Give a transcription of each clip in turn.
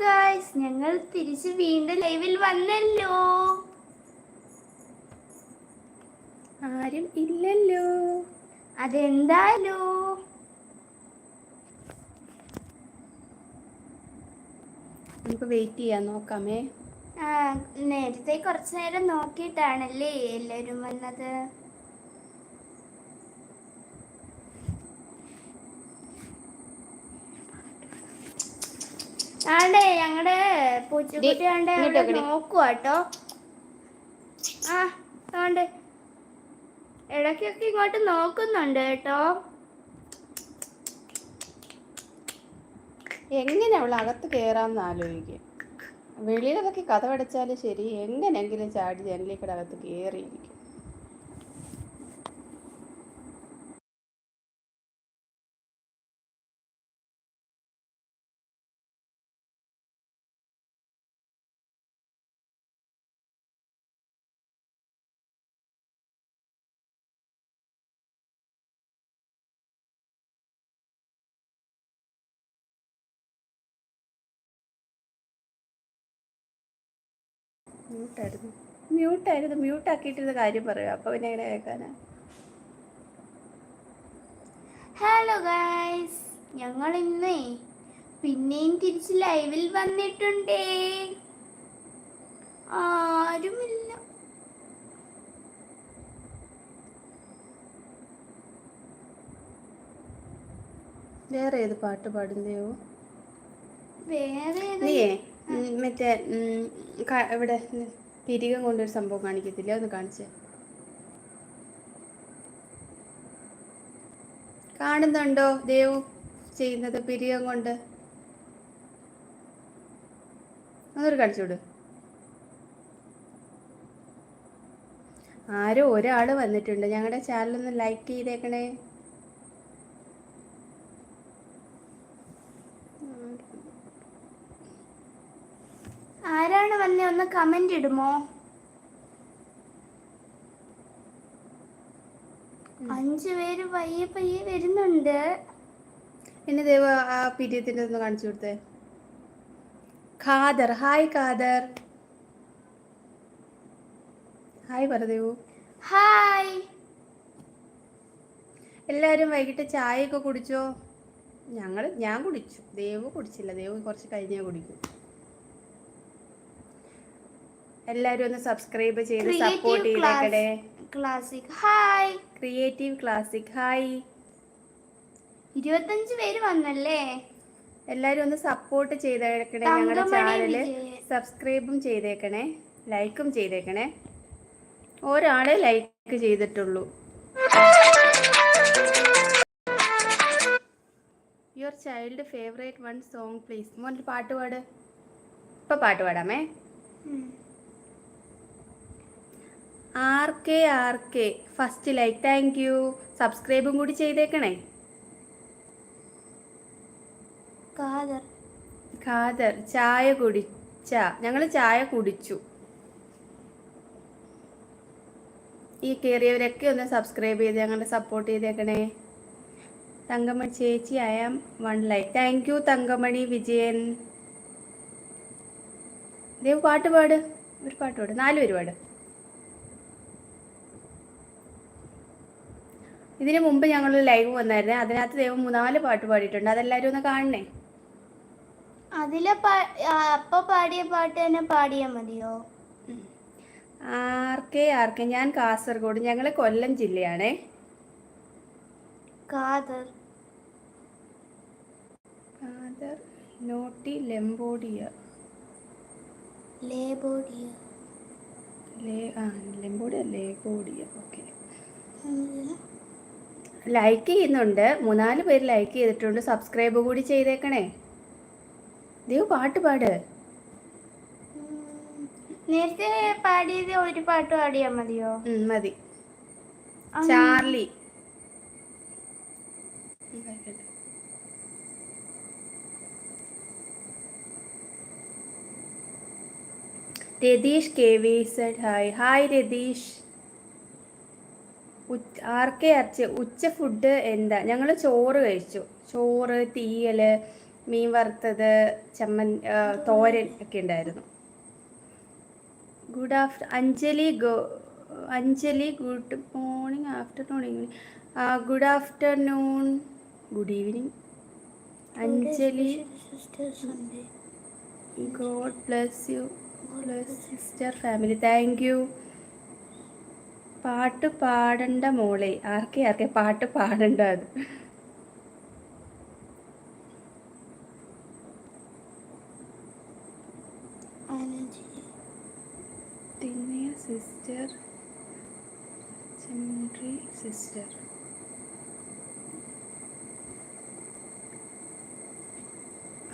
Guys ഞങ്ങൾ തിരിച്ച് വീണ്ടും ലൈവിൽ വന്നല്ലോ. ആരും ഇല്ലല്ലോ. അതെന്തായാലോ? നമുക്ക് വെയിറ്റ് ചെയ്യാൻ നോക്കാമേ. ആ നേരത്തെ കുറച്ചു നേരം നോക്കിയിട്ടാണല്ലേ എല്ലാവരും വന്നത്? ആണ്ടേ ഞങ്ങളുടെ പൂച്ചക്കുട്ടി ആണ്ടേ നോക്കുക കേട്ടോ ആ ആണ്ട്. ഇടയ്ക്കൊക്കെ ഇങ്ങോട്ട് നോക്കുന്നുണ്ട് കേട്ടോ. എങ്ങനെ അവൾ അകത്ത് കയറാമെന്ന് ആലോചിക്കുക വെളിയിലതൊക്കെ പഠിച്ചാലും ശരി എങ്ങനെങ്കിലും ചാടി ജനലിക്കടകത്ത് അകത്ത് കയറിയിരിക്കും മ്യൂട്ടായിരുന്നു മ്യൂട്ടായിരുന്നു മ്യൂട്ടാക്കിയിട്ടിരുന്ന കാര്യം പറയുക അപ്പോൾ പിന്നെ എങ്ങനെ കേൾക്കാനാ? ഹലോ ഗായ്സ് ഞങ്ങൾ ഇന്നേ പിന്നെയും തിരിച്ച് ലൈവിൽ വന്നിട്ടുണ്ടേ. ആരുമില്ല. വേറെ ഏത് പാട്ട് പാടുന്നയോ? വേറെ ഏത് മറ്റേ ഇവിടെ പിരികം കൊണ്ടൊരു സംഭവം കാണിക്കത്തില്ല? ഒന്ന് കാണിച്ചേ. കാണുന്നുണ്ടോ ദേവു ചെയ്യുന്നത് പിരികം കൊണ്ട്? അതൊരു കാണിച്ചോട് ആരോ ഒരാൾ വന്നിട്ടുണ്ട്. ഞങ്ങളുടെ ചാനലൊന്ന് ലൈക്ക് ചെയ്തേക്കണേ. ആരാണ് വന്നേ? ഒന്ന് കമന്റ് ഇടുമോ? അഞ്ചു പേര് പയ്യെ പയ്യെ വരുന്നുണ്ട്. എന്നെ ദേവ ആ പിരിയത്തിന്റെ ഒന്ന് കാണിച്ചു കൊടുത്തേ. ഖാദർ ഹായ് ഖാദർ. ഹായ് പറദേവു ഹായ്. എല്ലാവരും വൈകിട്ട് ചായയൊക്കെ കുടിച്ചോ? ഞങ്ങൾ ഞാൻ കുടിച്ചു. ദേവു കുടിച്ചില്ല. ദേവു കുറച്ച് കഴിഞ്ഞാൽ കുടിക്കും. എല്ലാവരും ഒന്ന് സബ്സ്ക്രൈബ് ചെയ്ത് support ചെയ്തേക്കടേ. Classic hi creative classic hi ഇരുപത്തഞ്ച് പേര് വന്നല്ലേ? എല്ലാവരും ഒന്ന് സപ്പോർട്ട് ചെയ്തേക്കണേ ഞങ്ങളുടെ ചാനൽ സബ്സ്ക്രൈബും ചെയ്തേക്കണേ. ലൈക്കും ചെയ്തേക്കണേ. ഒരാളെ ലൈക്ക് ചെയ്തിട്ടുള്ളൂ. Your child favourite one song please മോൻ പാട്ട് പാട്. ഇപ്പൊ പാട്ട് പാടാമേ. R K R K. First like thank you സബ്സ്ക്രൈബും കൂടി ചെയ്തേക്കണേ. ഖാദർ ഖാദർ ചായ കുടിച്ച. ഞങ്ങൾ ചായ കുടിച്ചു. ഈ കയറിയവരൊക്കെ ഒന്ന് സബ്സ്ക്രൈബ് ചെയ്ത് ഞങ്ങളുടെ സപ്പോർട്ട് ചെയ്തേക്കണേ. തങ്കമണി ചേച്ചി I am one like thank you Thankamani Vijayan. Dev പാട്ട് പാട്. ഒരു പാട്ട് പാട്. നാല് പേര് പാട്. ഇതിന് മുമ്പ് ഞങ്ങൾ ലൈവ് വന്നായിരുന്നു. അതിനകത്ത് ദൈവം മൂന്നാൽ പാട്ട് പാടിയിട്ടുണ്ട്. അതെല്ലാരും ഒന്ന് കാണണേ? അതിലെ അപ്പൊ പാടിയ പാട്ട് തന്നെ പാടിയാ മതിയോ? ആർക്കെ ആർക്കെ? ഞാൻ കാസർഗോഡ്. ഞങ്ങൾ കൊല്ലം ജില്ലയാണേ. Other naughty ലെംബോഡിയ. ലേബോഡിയ. ലേ ആ ലെമ്പോഡിയ ലേബോഡിയ. ഓക്കെ. ലൈക്ക് ചെയ്യുന്നുണ്ട്. മൂന്നാൽ പേര് ലൈക്ക് ചെയ്തിട്ടുണ്ട്. സബ്സ്ക്രൈബ് കൂടി ചെയ്തേക്കണേ. ദൈവ പാട്ട് പാട്. നേരത്തെ പാടിയത് ഒരു പാട്ട് പാടിയാ മതിയോ? മതി. Charlie. Ratheesh K V Z. Hi. Hi Ratheesh. R K അരച്ച് ഉച്ച ഫുഡ് എന്താ? ഞങ്ങൾ ചോറ് കഴിച്ചു. ചോറ് തീയൽ മീൻ വറുത്തത് ചമ്മൻ തോരൻ ഒക്കെ ഉണ്ടായിരുന്നു. Good after Anjali go Anjali good morning afternoon evening good afternoon good evening Anjali God bless you bless sister family thank you പാട്ട് പാടണ്ട മോളെ. ആർക്കെ ആർക്കെ പാട്ട് പാടണ്ട അത്? തിന്നിയ സിസ്റ്റർ ചെമ്പ്രി സിസ്റ്റർ.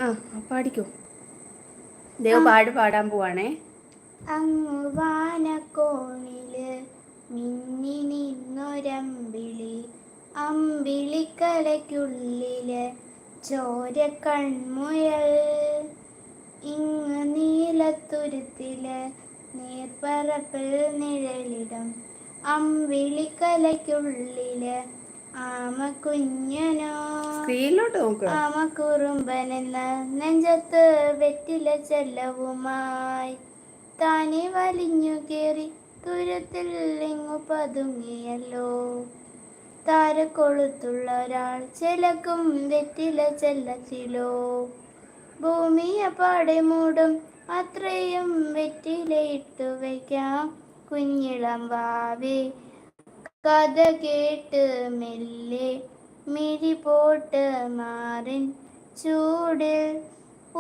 ആ പാടിക്കോ. ദേവ് പാട് പാടാൻ പോവാണേ. അങ്ങ് വാനക്കോണിൽ മിന്നി നിന്നൊരമ്പിളി അമ്പിളിക്കലയ്ക്കുള്ളിൽ ചോര കൺമുയൽ ഇങ്ങ് നീലത്തുരുത്തിൽ നീർപ്പറപ്പിൽ നിഴലിടും അമ്പിളിക്കലയ്ക്കുള്ളിൽ ആമ കുഞ്ഞനോ ആമ കുറുമ്പനെന്ന നെഞ്ചത്ത് വെറ്റില ചെല്ലവുമായി. താനെ വലിഞ്ഞു കേറി തുരത്തിൽ ഇങ്ങു പതുങ്ങിയല്ലോ. താരക്കൊളുത്തുള്ള ഒരാൾ ചിലക്കും വെറ്റില ചെല്ലത്തിലോ. ഭൂമിയെ പാടെ മൂടും അത്രയും വെറ്റിലയിട്ടു വയ്ക്കാം കുഞ്ഞിളം വാവി കഥ കേട്ട് മെല്ലെ മിഴി പോട്ട് മാറിൻ. ചൂടിൽ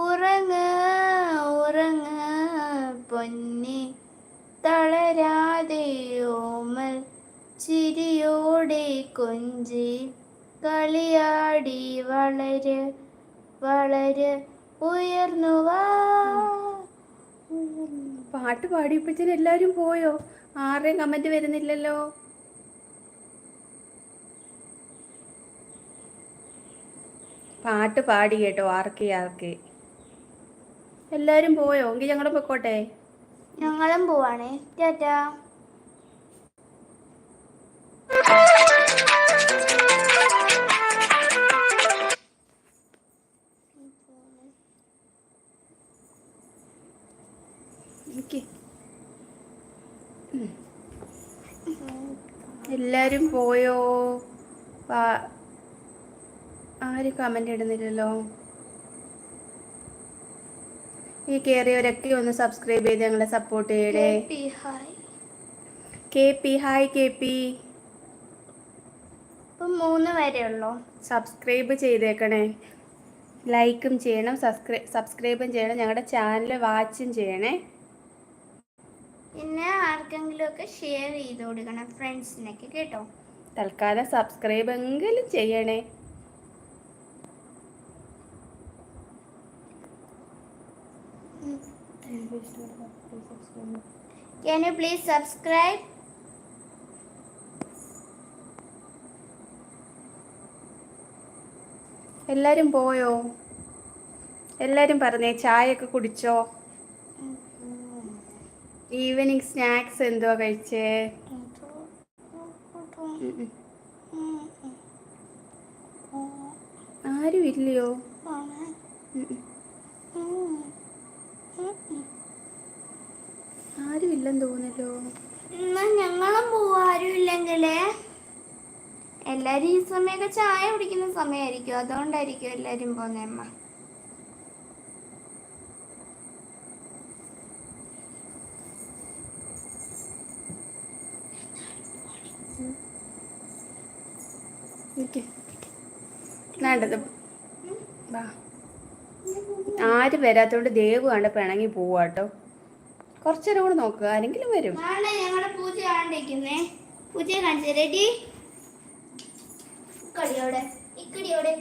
ഉറങ്ങ ഉറങ്ങ പൊന്നി. തളരാതെ ഓമൽ ചിരിയോടെ കൊഞ്ചി കളിയാടി വളര് വളര് ഉയർന്നു പാട്ട് പാടിയപ്പോഴത്തേന് എല്ലാവരും പോയോ? ആരുടെയും കമന്റ് വരുന്നില്ലല്ലോ. പാട്ട് പാടി കേട്ടോ ആർക്കെ ആർക്കെ. എല്ലാവരും പോയോ? എങ്കിൽ ഞങ്ങൾ പൊക്കോട്ടെ ഞങ്ങളും പോവാണേ. ടാറ്റാ. എല്ലാരും പോയോ? ആരും കമന്റ് ഇടുന്നില്ലല്ലോ. ഈ കയറിയവരൊക്കെ ഒന്ന് സബ്സ്ക്രൈബ് ചെയ്ത് ഞങ്ങളെ സപ്പോർട്ട് ചെയ്യണേ. K P hi K P മൂന്ന് വരെ ഉള്ളോ? സബ്സ്ക്രൈബ് ചെയ്തേക്കണേ. ലൈക്കും ചെയ്യണം സബ്സ്ക്രൈ സബ്സ്ക്രൈബും ചെയ്യണം ഞങ്ങളുടെ ചാനൽ വാച്ചും ചെയ്യണേ. പിന്നെ ആർക്കെങ്കിലും ഒക്കെ ഷെയർ ചെയ്ത് കൊടുക്കണം ഫ്രണ്ട്സിനൊക്കെ കേട്ടോ. തൽക്കാലം സബ്സ്ക്രൈബ് എങ്കിലും ചെയ്യണേ. Can you please subscribe? എല്ലാരും പോയോ എല്ലാരും പറഞ്ഞേ ചായയൊക്കെ കുടിച്ചോ ഈവനിങ് സ്നാക്സ് എന്തോ കഴിച്ചേ. ആരും ഇല്ലയോ. ആരും ഇല്ലെന്ന് തോന്നല്ലോ ഞങ്ങളും പോവാ ആരും ഇല്ലെങ്കിലേ എല്ലാരും ഈ സമയമൊക്കെ ചായ കുടിക്കുന്ന സമയമായിരിക്കും അതുകൊണ്ടായിരിക്കും എല്ലാരും പോന്നെ അമ്മ. വേണ്ടത് വാ. ആരും വരാത്തോണ്ട് ദേവ് കണ്ട് പിണങ്ങി പോവാട്ടോ കുറച്ചേരം കൂടെ നോക്കുക ആരെങ്കിലും വരും. ഞങ്ങളുടെ പൂജ പൂജ കാണിച്ചു റെഡി? ഇക്കടിയോടെ ഇക്കടിയോടെ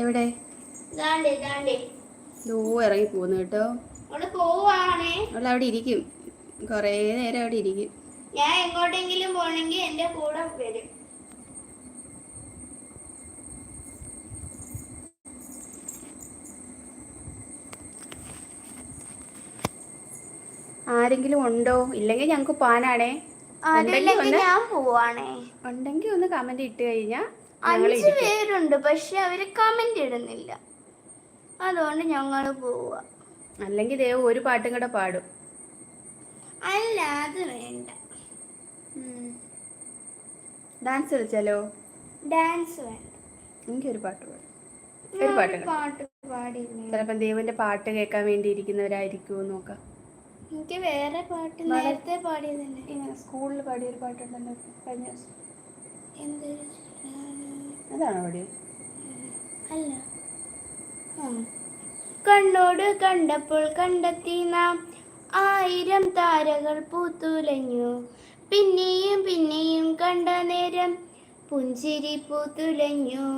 എവിടെ? ദോ ഇറങ്ങി പോകുന്നു കേട്ടോ. പോവാണേ. അവിടെ ഇരിക്കും. കൊറേ നേരം അവിടെ ഇരിക്കും. ഞാൻ എങ്ങോട്ടെങ്കിലും പോണെങ്കിൽ എന്റെ കൂടെ വരും. ആരെങ്കിലും ഉണ്ടോ? ഇല്ലെങ്കിൽ ഞങ്ങൾക്ക് ആരുമില്ലെങ്കിൽ ഒന്ന് ഞാൻ പോവാണേ. ഉണ്ടെങ്കിൽ ഒന്ന് കമന്റ് ഇട്ട് കഴിഞ്ഞാ അഞ്ച് പേരുണ്ട് പക്ഷെ അവർ കമന്റ് ഇടുന്നില്ല. അതുകൊണ്ട് ഞങ്ങൾ പോവുക അല്ലെങ്കിൽ ദേവ് ഒരു പാട്ടും കൂടെ പാടും. അല്ല അത് വേണ്ട. ഡാൻസ് കളിച്ചാലോ? ഡാൻസ് വേണ്ട. എനിക്കൊരു പാട്ട് പാടും. ഒരു പാട്ട് പാട്ട് പാടി ചിലപ്പം ദേവന്റെ പാട്ട് കേൾക്കാൻ വേണ്ടി ഇരിക്കുന്നവരായിരിക്കുമോ നോക്കാം. എനിക്ക് വേറെ പാട്ട് നേരത്തെ പാടിയതല്ലേ? ഇങ്ങനെ സ്കൂളിൽ പാടിയൊരു പാട്ടുണ്ടല്ലോ കഴിഞ്ഞ ദിവസം. അതാണോ പാടിയത് അല്ല. കണ്ണോട് കണ്ടപ്പോൾ കണ്ടെത്തി നാം. ആയിരം താരകൾ പൂത്തുലഞ്ഞു. പിന്നെയും പിന്നെയും കണ്ട നേരം പുഞ്ചിരി പൂത്തുലഞ്ഞു.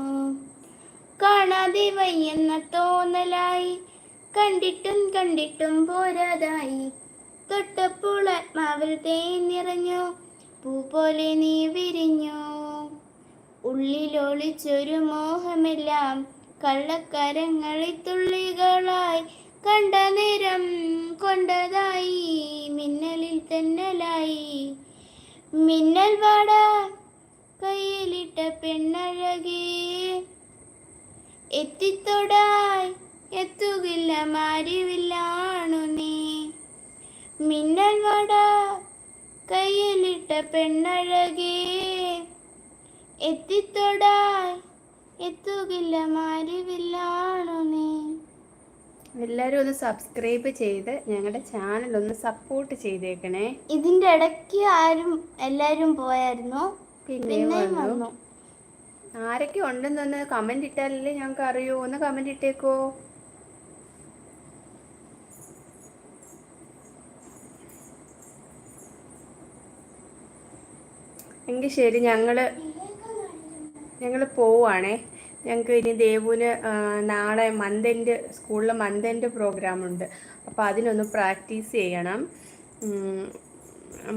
കാണാതെ വയ്യെന്ന തോന്നലായി. കണ്ടിട്ടും കണ്ടിട്ടും പോരാതായി. തൊട്ടപ്പോൾ ആത്മാവിൽ തേൻ നിറഞ്ഞു പൂ പോലെ നീ വിരിഞ്ഞു. ഉള്ളിലൊളിച്ചൊരു മോഹമെല്ലാം കള്ളക്കരങ്ങളിൽ തുള്ളികളായി കണ്ട നേരം കൊണ്ടതായി. മിന്നലിൽ തന്നലായി. മിന്നൽ വാട കയ്യിലിട്ട പെണ്ണഴകേ. എത്തിത്തൊടായി എത്തുകില്ല മാരിവില്ലാണു നീ. മിന്നൽ വട കയ്യിലിട്ട പെണ്ണഴകേ. എത്തിത്തൊടായി എത്തുകില്ല മാരിവില്ലാണോ നീ? എല്ലാവരും ഒന്ന് സബ്സ്ക്രൈബ് ചെയ്ത് ഞങ്ങളുടെ ചാനൽ ഒന്ന് സപ്പോർട്ട് ചെയ്തേക്കണേ. ഇതിന്റെ ഇടയ്ക്ക് ആരും എല്ലാരും പോയായിരുന്നു. പിന്നെ പിന്നെയും വന്നു. ആരൊക്കെ ഉണ്ടെന്നൊന്ന് കമന്റ് ഇട്ടാലല്ലേ ഞങ്ങൾക്ക് അറിയൂ ഒന്ന് കമന്റ് ഇട്ടേക്കോ? എങ്കിൽ ശരി ഞങ്ങൾ ഞങ്ങൾ പോവുകയാണേ ഞങ്ങൾക്ക് ഇനി ദേവുവിന് നാളെ മന്ത് സ്കൂളിൽ മന്ത് എൻഡ് പ്രോഗ്രാം ഉണ്ട്. അപ്പോൾ അതിനൊന്ന് പ്രാക്ടീസ് ചെയ്യണം.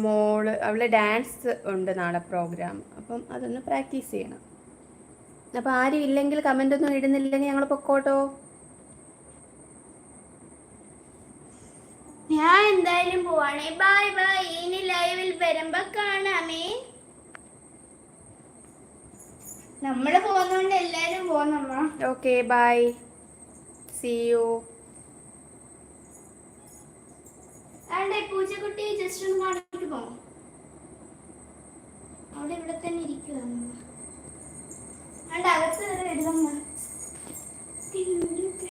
മോൾ അവളെ ഡാൻസ് ഉണ്ട് നാളെ പ്രോഗ്രാം അപ്പം അതൊന്ന് പ്രാക്ടീസ് ചെയ്യണം. അപ്പോൾ ആരും ഇല്ലെങ്കിൽ കമന്റ് ഒന്നും ഇടുന്നില്ലെങ്കിൽ ഞങ്ങൾ പൊക്കോട്ടോ. ഞാൻ എന്തായാലും പോവാണേ. ബൈ ബൈ ഇനി നമ്മൾ പോകുന്നോണ്ട് എല്ലാരും പോന്നമ്മ. ഓക്കെ ബൈ സി യു പൂച്ചക്കുട്ടി ജസ്റ്റ് ഒന്ന് കാണിട്ട് പോ. അവിടെ ഇവിടെ തന്നെ ഇരിക്കുക അകത്ത് വരെ എഴുതമ്മ